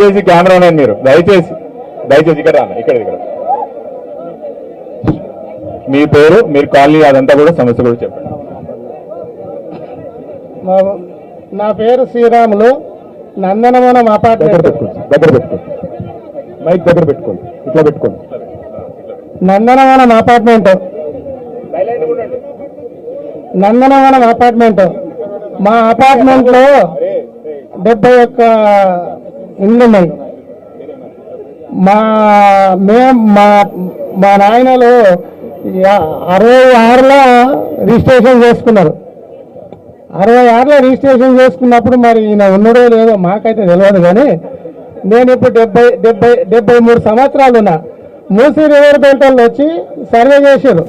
దయచేసి కెమెరామెన్ మీరు దయచేసి దయచేసి ఇక్కడ ఇక్కడ ఇక్కడ. మీ పేరు మీరు కాలనీ అదంతా కూడా సమస్య కూడా చెప్పండి. నా పేరు శ్రీరాములు నందనవనం అపార్ట్మెంట్. దగ్గర పెట్టుకోండి మైక్ దగ్గర పెట్టుకోండి ఇట్లా పెట్టుకోండి. నందనవనం అపార్ట్మెంట్. నందనవనం అపార్ట్మెంట్. మా అపార్ట్మెంట్లో డెబ్బై ఒక్క ఉన్నాయి మా మేం మా మా నాయనలు అరవై ఆరులో రిజిస్ట్రేషన్ చేసుకున్నారు. అరవై ఆరులో రిజిస్ట్రేషన్ చేసుకున్నప్పుడు మరి ఈయన ఉన్నాడో లేదో మాకైతే తెలియదు కానీ నేను ఇప్పుడు డెబ్బై డెబ్బై డెబ్బై మూడు సంవత్సరాలు ఉన్నా. మూసీ రివర్ బెల్ట్ వాళ్ళు వచ్చి సర్వే చేశారు.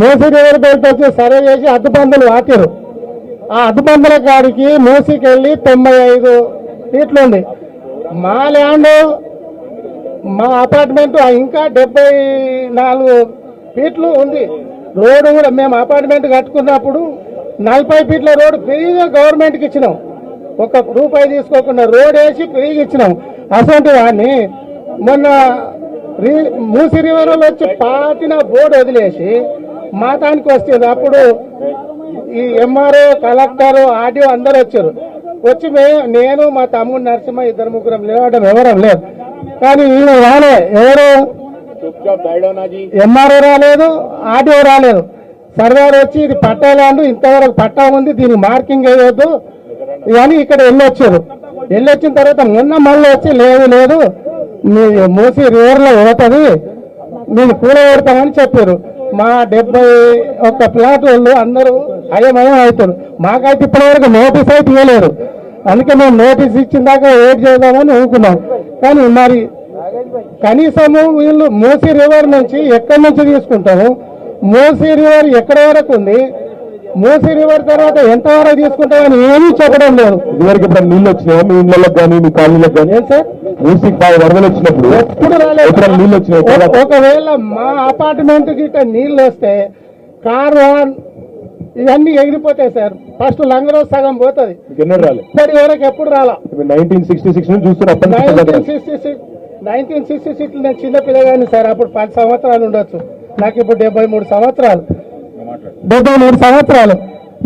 మూసీ రివర్ బెల్ట్ వచ్చి సర్వే చేసి అడ్డుపందులు వాచారు ఆ అద్దుపందుల కాడికి మూసీకి వెళ్ళి తొంభై ఐదు ఫీట్లు ఉంది మా ల్యాండ్ మా అపార్ట్మెంట్ ఇంకా డెబ్బై నాలుగు ఫీట్లు ఉంది. రోడ్డు కూడా మేము అపార్ట్మెంట్ కట్టుకున్నప్పుడు నలభై ఫీట్ల రోడ్డు ఫ్రీగా గవర్నమెంట్కి ఇచ్చినాం. ఒక రూపాయి తీసుకోకుండా రోడ్ వేసి ఫ్రీగా ఇచ్చినాం. అసలు వాడిని మొన్న మూసి రివర్లో వచ్చి పాతిన బోర్డు వదిలేసి మాతానికి వస్తుంది అప్పుడు ఈ ఎంఆర్ఓ కలెక్టర్ ఆర్డీఓ అందరు వచ్చారు. వచ్చి నేను మా తమ్ముడు నరసింహ ఇద్దరు ముగ్గురం లేవడం ఎవరం లేదు. కానీ ఈయన రాలే ఎవరు? ఎంఆర్ఓ రాలేదు ఆర్డీఓ రాలేదు. సర్వేర్ వచ్చి ఇది పట్టా ల్యాండ్ ఇంతవరకు పట్టా ఉంది దీనికి మార్కింగ్ వేయవద్దు అని ఇక్కడ వెళ్ళొచ్చారు. వెళ్ళొచ్చిన తర్వాత మొన్న మళ్ళీ వచ్చి లేదు లేదు మీ మూసి రివర్లో పోతుంది మీరు కూడగొడతామని చెప్పారు. మా డెబ్బై ఒక్క ఫ్లాట్ వాళ్ళు అందరూ అయమయం అవుతారు మాకైతే ఇప్పటివరకు నోటీస్ అయితే ఇవ్వలేరు అందుకే మేము నోటీస్ ఇచ్చిన దాకా వెయిట్ చేద్దామని ఊరుకున్నాం. కానీ మరి కనీసము వీళ్ళు మోసీ రివర్ నుంచి ఎక్కడి నుంచి తీసుకుంటాము మోసీ రివర్ ఎక్కడ వరకు ఉంది? మూసీ రివర్ తర్వాత ఎంత వరకు తీసుకుంటామని ఏమీ చెప్పడం లేదు. ఇదివరకు ఇప్పుడు నీళ్ళు వచ్చినాయా? మీ ఇళ్ళకి కానీ మీ కాలనీలకు కానీ? ఏం సార్? మూసికి బాగా వరదలు వచ్చినప్పుడు ఎప్పుడు రాలేదు. ఎప్పుడైనా నీళ్ళు వచ్చినాయి? ఒక- ఒకవేళ మా అపార్ట్మెంట్ గిట్ట నీళ్ళు వస్తే కారు ఇవన్నీ ఎగిరిపోతాయి సార్. ఫస్ట్ లంగరో సగం పోతుంది. ఎన్నో రాలే. ఇప్పటి వరకు ఎప్పుడు రాలా? నైన్టీన్ సిక్స్టీ సిక్స్ నుంచి చూస్తున్న అప్పటి నుంచి నైన్టీన్ పడ్డాయి. Sixty six nineteen sixty six నేను చిన్న పిల్లగాని సార్. అప్పుడు పది సంవత్సరాలు ఉండొచ్చు. నాకు ఇప్పుడు డెబ్బై మూడు సంవత్సరాలు. డెబ్బై మూడు సంవత్సరాలు.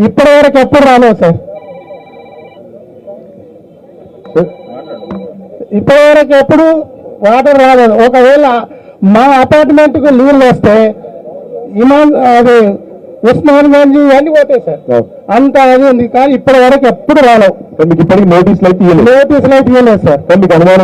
ఇప్పటి వరకు ఎప్పుడు రాలేదు సార్? ఇప్పటి వరకు ఎప్పుడు వాటర్ రాలేదు. ఒకవేళ మా అపార్ట్మెంట్కు నీళ్ళు వస్తే ఇమాన్ అది ఉస్మాన్ గంజ్ ఇవన్నీ పోతాయి సార్. అంత అది ఉంది. కానీ ఇప్పటి వరకు ఎప్పుడు మీకు ఇప్పటికి నోటీసులు అయితే ఇవ్వలేదు. నోటీసులు అయితే ఇవ్వలేదు సార్ మీకు అనుమానం